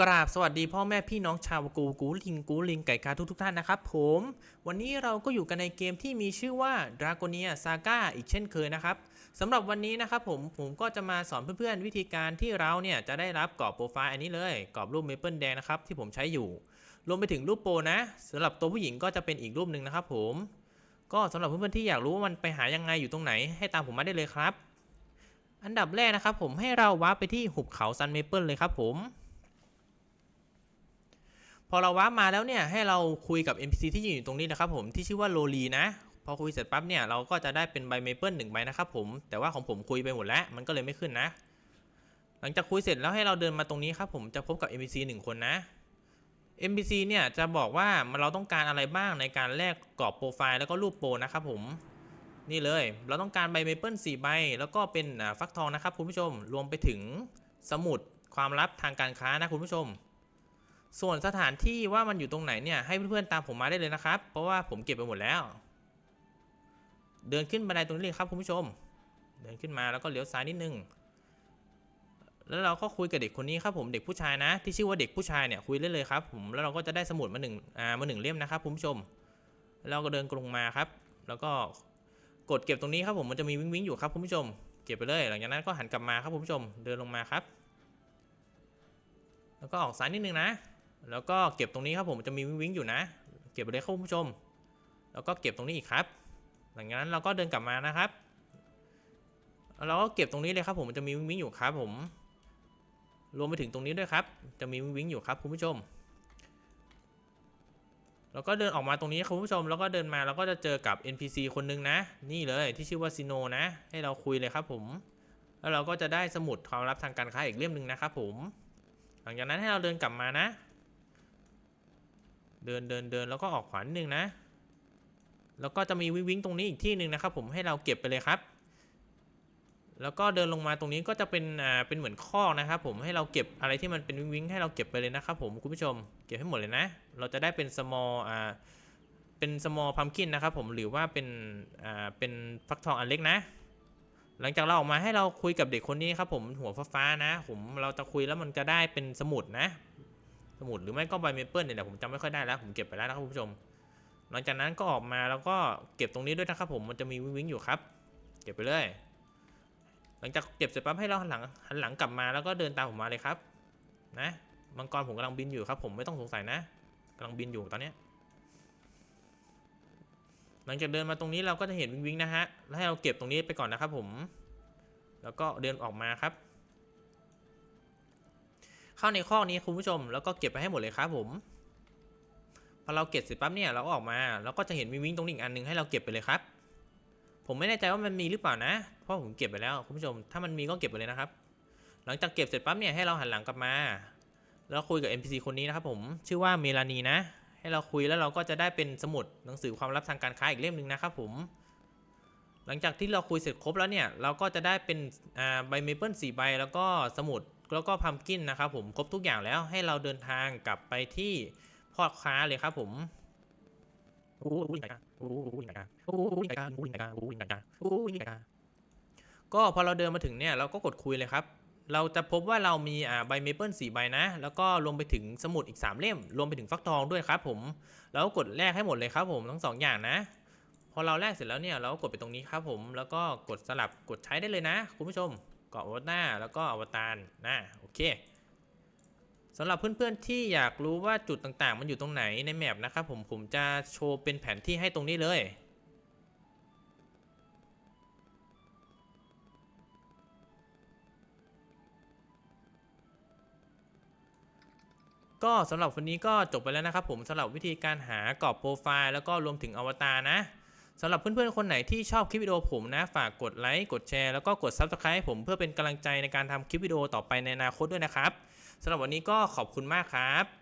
กราบสวัสดีพ่อแม่พี่น้องชาวกูกูลิงกูลิงไก่กาทุกทุกท่านนะครับผม วันนี้เราก็อยู่กันในเกมที่มีชื่อว่า Dragonia Saga อีกเช่นเคยนะครับสำหรับวันนี้นะครับผมผมก็จะมาสอนเพื่อนๆ วิธีการที่เราเนี่ยจะได้รับกรอบโปรไฟล์อันนี้เลยกรอบรูปเมเปิลแดงนะครับที่ผมใช้อยู่ รวมไปถึงรูปโปรนะสำหรับตัวผู้หญิงก็จะเป็นอีกรูปหนึ่งนะครับผมก็สำหรับเพื่อนๆที่อยากรู้ว่ามันไปหายังไงอยู่ตรงไหน ให้ตามผมมาได้เลยครับ อันดับแรกนะครับผมให้เราวาร์ปไปที่หุบเขาซันเมเปิลเลยครับผม พอเราวาร์ปมาแล้วเนี่ยให้เราคุยกับ NPC ที่ยืนอยู่ตรงนี้นะครับผมที่ชื่อว่าโลลีนะพอคุยเสร็จปั๊บเนี่ยเราก็จะได้เป็นใบเมเปิลหนึ่งใบนะครับผมแต่ว่าของผมคุยไปหมดแล้วมันก็เลยไม่ขึ้นนะ หลังจากคุยเสร็จแล้วให้เราเดินมาตรงนี้ครับผมจะพบกับ NPC หนึ่งคนนะ NPC เนี่ยจะบอกว่าเราต้องการอะไรบ้างในการแลกกรอบโปรไฟล์แล้วก็รูปโปรนะครับผมนี่เลย เราต้องการใบเมเปิลสี่ใบ แล้วก็เป็นฟักทองนะครับคุณผู้ชม รวมไปถึงสมุดความลับทางการค้านะคุณผู้ชม ส่วนสถานที่ว่ามันอยู่ตรงไหนเนี่ยให้เพื่อนๆตามผมมาได้เลยนะครับ เพราะว่าผมเก็บไปหมดแล้ว เดินขึ้นบันไดตรงนี้เลยครับคุณผู้ชม เดินขึ้นมาแล้วก็เลี้ยวซ้ายนิดนึงแล้วเราก็คุยกับเด็กคนนี้ครับผมเด็กผู้ชายนะ ที่ชื่อว่าเด็กผู้ชายเนี่ยคุยเล่นเลยครับ ผมแล้วเราก็จะได้สมุดมาหนึ่งอ่ามาหนึ่งเล่มนะครับคุณผู้ชม เราก็เดินลงมาครับ แล้วก็กดเก็บตรงนี้ครับผมมันจะมีวิงวิงอยู่ครับคุณผู้ชม เก็บไปเลย หลังจากนั้นก็หันกลับมาครับคุณผู้ชมเดินลงมาครับ แล้วก็ออกซ้ายนิดนึงนะ แล้วก็เก็บตรงนี้ครับผมจะมีวิงวิงอยู่นะ เก็บไปเลยครับคุณผู้ชม แล้วก็เก็บตรงนี้อีกครับ หลังจากนั้นเราก็เดินกลับมานะครับเราก็เก็บตรงนี้เลยครับผมจะมีวิงวิงอยู่ครับผม รวมไปถึงตรงนี้ด้วยครับ จะมีวิงวิงอยู่ครับคุณผู้ชม แล้วก็เดินออกมาตรงนี้ครับคุณผู้ชม แล้วก็เดินมาแล้วก็จะเจอกับ NPC คนนึงนะ นี่เลยที่ชื่อว่าซิโนนะ ให้เราคุยเลยครับผม แล้วเราก็จะได้สมุดความลับทางการค้าอีกเล่มหนึ่งนะครับผม หลังจากนั้นให้เราเดินกลับมานะ เดินเดินเดินแล้วก็ออกขวานิดนึงนะ แล้วก็จะมีวิงวิงตรงนี้อีกที่หนึ่งนะครับ ผมให้เราเก็บไปเลยครับ แล้วก็เดินลงมาตรงนี้ก็จะเป็นอ่าเป็นเหมือนคอกนะครับ ผมให้เราเก็บอะไรที่มันเป็นวิงวิงให้เราเก็บไปเลยนะครับ ผมคุณผู้ชมเก็บให้หมดเลยนะ เราจะได้เป็น small อ่าเป็น small pumpkin นะครับผมหรือว่าเป็นอ่าเป็นฟักทองอันเล็กนะ หลังจากเราออกมาให้เราคุยกับเด็กคนนี้ครับผมหัวฟ้าๆนะ ผมเราจะคุยแล้วมันจะได้เป็นสมุดนะ สมุดหรือไม่ก็ใบเมเปิลเนี่ยแหละผมจำไม่ค่อยได้แล้วผมเก็บไปแล้วนะครับคุณผู้ชม หลังจากนั้นก็ออกมาแล้วก็เก็บตรงนี้ด้วยนะครับผมมันจะมีวิงวิงอยู่ครับ เก็บไปเลย หลังจากเก็บเสร็จปั๊บให้เราหันหลังหันหลังกลับมาแล้วก็เดินตามผมมาเลยครับ นะมังกรผมกำลังบินอยู่ครับ ผมไม่ต้องสงสัยนะกำลังบินอยู่ตอนนี้หลังจากเดินมาตรงนี้เราก็จะเห็นวิงวิงนะฮะแล้วให้เราเก็บตรงนี้ไปก่อนนะครับผม แล้วก็เดินออกมาครับ เข้าในข้อนี้คุณผู้ชม แล้วก็เก็บไปให้หมดเลยครับผม พอเราเก็บเสร็จปั๊บเนี่ยเราก็ออกมาเราก็จะเห็นวิงวิงตรงนี้อีกอันหนึงให้เราเก็บไปเลยครับ ผมไม่แน่ใจว่ามันมีหรือเปล่านะ เพราะผมเก็บไปแล้วคุณผู้ชม ถ้ามันมีก็เก็บไปเลยนะครับ หลังจากเก็บเสร็จปั๊บเนี่ยให้เราหันหลังกลับมา แล้วคุยกับ NPC คนนี้นะครับผม ชื่อว่าเมลานีนะ ให้เราคุยแล้วเราก็จะได้เป็นสมุดหนังสือความลับทางการค้าอีกเล่มหนึ่งนะครับผมหลังจากที่เราคุยเสร็จครบแล้วเนี่ย เราก็จะได้เป็นใบเมเปิลสี่ใบแล้วก็สมุด แล้วก็พัมกินนะครับผมครบทุกอย่างแล้วให้เราเดินทางกลับไปที่พ่อค้าเลยครับผมก็พอเราเดินมาถึงเนี่ยเราก็กดคุยเลยครับ เราจะพบว่าเรามีอ่าใบเมเปิลสี่ใบนะ แล้วก็รวมไปถึงสมุดอีก 3 เล่ม รวมไปถึงฟักทองด้วยครับผม แล้วกดแลกให้หมดเลยครับผมทั้งสอย่างนะ พอเราแลกเสร็จแล้วเนี่ยเรากดไปตรงนี้ครับผม แล้วก็กดสลับกดใช้ได้เลยนะ คุณผู้ชม เกาะอวตารแล้วก็อวตารนะโอเคสำหรับเพื่อนๆที่อยากรู้ว่าจุดต่างๆ มันอยู่ตรงไหนในแมปนะครับผมผมจะโชว์เป็นแผนที่ให้ตรงนี้เลยก็สำหรับวันนี้ก็จบไปแล้วนะครับผมสำหรับวิธีการหากรอบโปรไฟล์แล้วก็รวมถึงอวตารนะ สำหรับเพื่อนๆ คนไหนที่ชอบคลิปวิดีโอผมนะ ฝากกดไลค์ กดแชร์ แล้วก็กด Subscribe ให้ผมเพื่อเป็นกำลังใจในการทำคลิปวิดีโอต่อไปในอนาคตด้วยนะครับสำหรับวันนี้ก็ขอบคุณมากครับ